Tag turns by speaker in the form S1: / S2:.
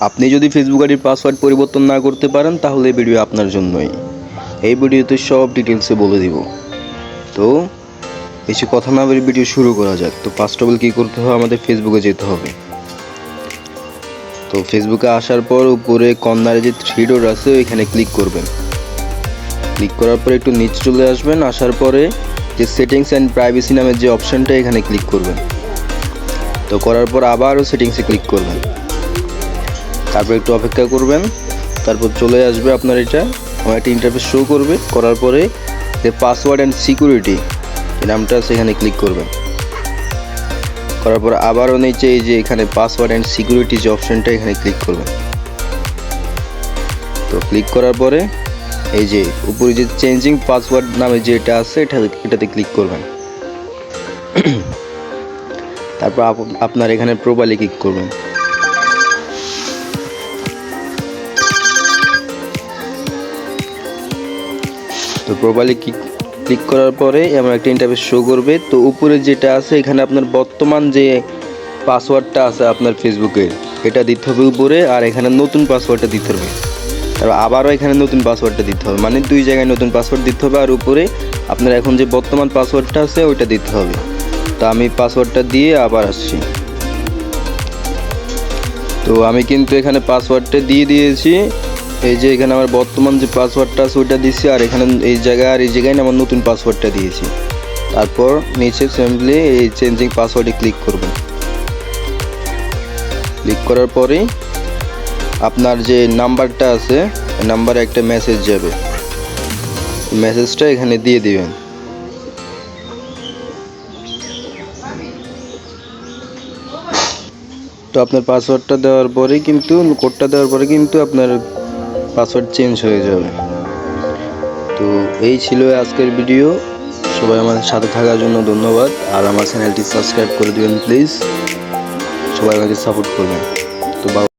S1: আপনি যদি ফেসবুক আইডির পাসওয়ার্ড পরিবর্তন না করতে পারেন, তাহলে এই ভিডিও আপনার জন্যই। এই ভিডিওতে সব ডিটেলসে বলে দিব। তো, বেশি কথা না বলে ভিডিও শুরু করা যাক। তো ফার্স্ট অফ অল কী করতে হবে? আমাদের ফেসবুকে যেতে হবে। তো ফেসবুকে আসার পর উপরে কর্নারে যে থ্রি ডট আছে, ওইখানে ক্লিক করবেন। ক্লিক করার পরে একটু নিচে চলে আসবেন। আসার পরে যে সেটিংস অ্যান্ড প্রাইভেসি নামের যে অপশানটা এখানে ক্লিক করবেন। তো, করার পর আবারও সেটিংসে ক্লিক করবেন। তারপর একটু অপেক্ষা করবেন। তারপর চলে আসবে আপনার এটা। আমার একটা ইন্টারফেস শো করবে। করার পরে যে পাসওয়ার্ড অ্যান্ড সিকিউরিটি এই নামটা সেখানে ক্লিক করবেন। করার পর আবারও নিচে এই যে এখানে পাসওয়ার্ড অ্যান্ড সিকিউরিটি যে অপশানটা এখানে ক্লিক করবেন। তো ক্লিক করার পরে এই যে উপরে যে চেঞ্জিং পাসওয়ার্ড নামে যে এটা আছে, এটা এটাতে ক্লিক করবেন। তারপর আপ- আপনার এখানে প্রোফাইলে ক্লিক করবেন। তো প্রোফাইলে ক্লিক করার পরে এমন একটা ইন্টারফেস শো করবে। তো উপরে যেটা আছে, এখানে আপনার বর্তমান যে পাসওয়ার্ডটা আছে আপনার ফেসবুকের এটা দিতে হবে উপরে আর এখানে নতুন পাসওয়ার্ডটা দিতে হবে। তারপর আবারও এখানে নতুন পাসওয়ার্ডটা দিতে হবে। মানে দুই জায়গায় নতুন পাসওয়ার্ড দিতে হবে আর উপরে আপনার এখন যে বর্তমান পাসওয়ার্ডটা আছে, ওইটা দিতে হবে। তো আমি পাসওয়ার্ডটা দিয়ে আবার আসছি। তো আমি কিন্তু এখানে পাসওয়ার্ডটা দিয়ে দিয়েছি। এই যে এখানে আমার বর্তমান যে পাসওয়ার্ডটা আছে, ওইটা দিয়েছি আর এখানে এই জায়গায়, আর এই জায়গায় আমার নতুন পাসওয়ার্ডটা দিয়েছি। তারপর নিচে সিম্পলি এই চেঞ্জিং পাসওয়ার্ডে ক্লিক করবেন ক্লিক করার পরে আপনার যে নাম্বারটা আছে নাম্বারে একটা মেসেজ যাবে। মেসেজটা এখানে দিয়ে দিবেন। তো আপনার পাসওয়ার্ডটা দেওয়ার পরে কিন্তু কোডটা দেওয়ার পরে কিন্তু আপনার পাসওয়ার্ড চেঞ্জ হয়ে যাবে। তো এই ছিল আজকের ভিডিও। সবাই আমাদের সাথে থাকার জন্য ধন্যবাদ। আর আমার চ্যানেলটি সাবস্ক্রাইব করে দিবেন, প্লিজ। সবাই আমাকে সাপোর্ট করবেন।